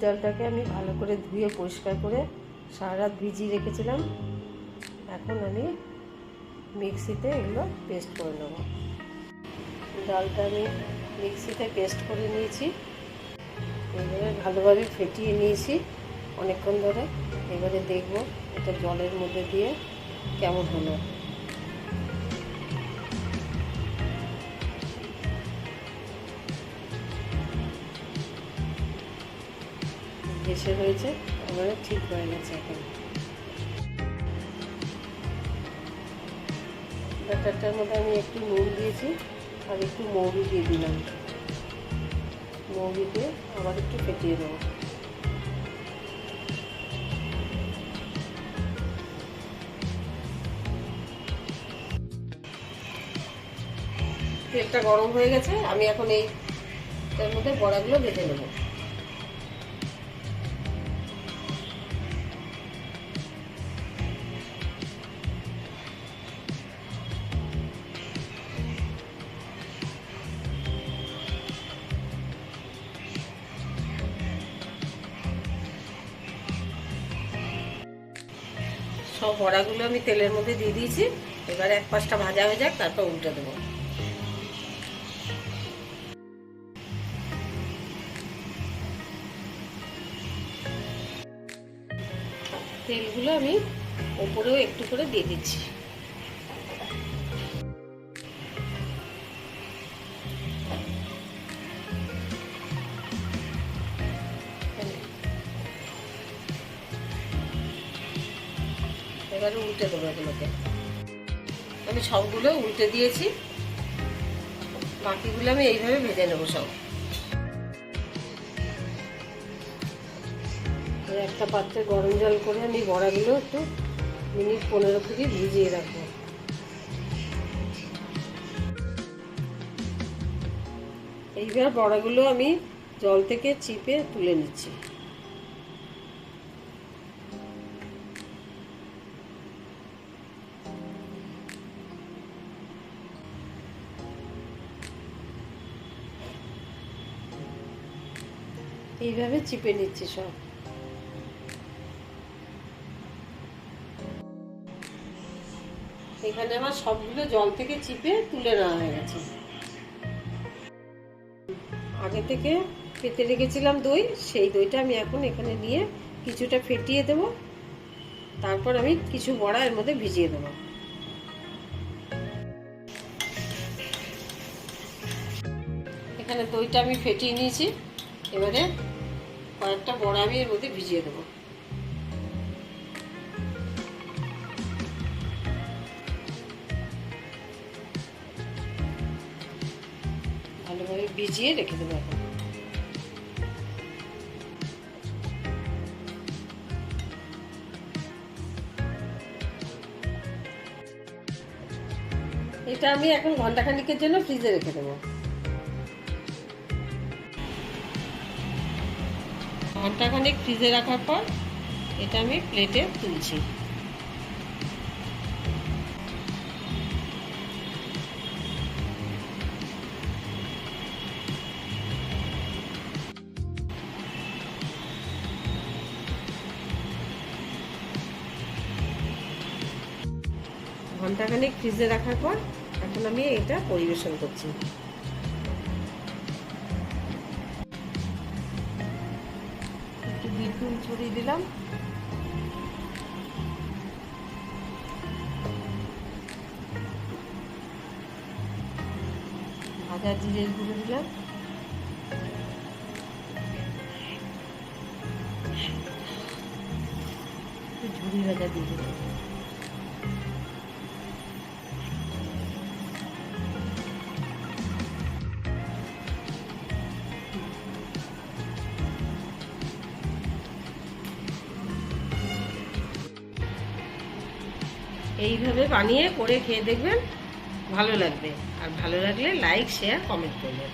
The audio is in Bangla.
ডালটাকে আমি ভালো করে ধুয়ে পরিষ্কার করে সারা রাত ভিজিয়ে রেখেছিলাম। এখন আমি মিক্সিতে এগুলো পেস্ট করে নেব। ডালটা আমি মিক্সিতে পেস্ট করে নিয়েছি। এবারে ভালোভাবে ফেটিয়ে নিয়েছি অনেকক্ষণ ধরে। এবারে দেখব এটা জলের মধ্যে দিয়ে কেমন হলো। ভেসে রয়েছে এবারে ঠিক হয়ে গেছে এখন। ব্যাটারটার মধ্যে আমি একটু নুন দিয়েছি, আর একটু মৌরি দিয়ে দিলাম। মৌরি দিয়ে আবার একটু ফেটিয়ে দেবো। তেলটা গরম হয়ে গেছে, আমি এখন এই এর মধ্যে বড়াগুলো ভেজে নেব। সব বড়াগুলো আমি তেলের মধ্যে দিয়ে দিয়েছি। এবার এক পাশটা ভাজা হয়ে যাক, তারপর উল্টে দেবো। তেলগুলো আমি ওপরেও একটু করে দিয়ে দিচ্ছি। এবারে উল্টে দেবো এগুলোকে। আমি সবগুলো উল্টে দিয়েছি। বাকিগুলো আমি এইভাবে ভেজে নেব সব। একটা পাত্রে গরম জল করে আমি বড়াগুলো একটু মিনিট পনেরো কুড়ি ভিজিয়ে রাখব। এইবার বড়াগুলো আমি জল থেকে চিপে তুলে নিচ্ছি। এইভাবে চিপে নিচ্ছি সব। এখানে আমার সবগুলো জল থেকে চিপে তুলে নেওয়া হয়ে গেছে। আগে থেকে পেতে রেখেছিলাম দই, সেই দইটা আমি এখন এখানে নিয়ে কিছুটা ফেটিয়ে দেব। তারপর আমি কিছু বড়া এর মধ্যে ভিজিয়ে দেবো। এখানে দইটা আমি ফেটিয়ে নিয়েছি। এবারে কয়েকটা বড়া আমি এর মধ্যে ভিজিয়ে দেবো। ভালোভাবে ভিজিয়ে রেখে দেবো এখন। এটা আমি এখন ঘন্টাখানিকের জন্য ফ্রিজে রেখে দেবো। ঘন্টাখানিক ফ্রিজে রাখার পর এটা আমি প্লেটে তুলছি। ঘন্টাখানিক ফ্রিজে রাখার পর এখন আমি এটা পরিবেশন করছি। একটু বিটনুন ছড়িয়ে দিলাম ভাজা জিরের গুঁড়ো দিলাম একটু ঝুড়ি ভাজা দিয়ে দিলাম এইভাবে বানিয়ে করে খেয়ে দেখবেন ভালো লাগবে। আর ভালো লাগলে লাইক শেয়ার কমেন্ট করবেন।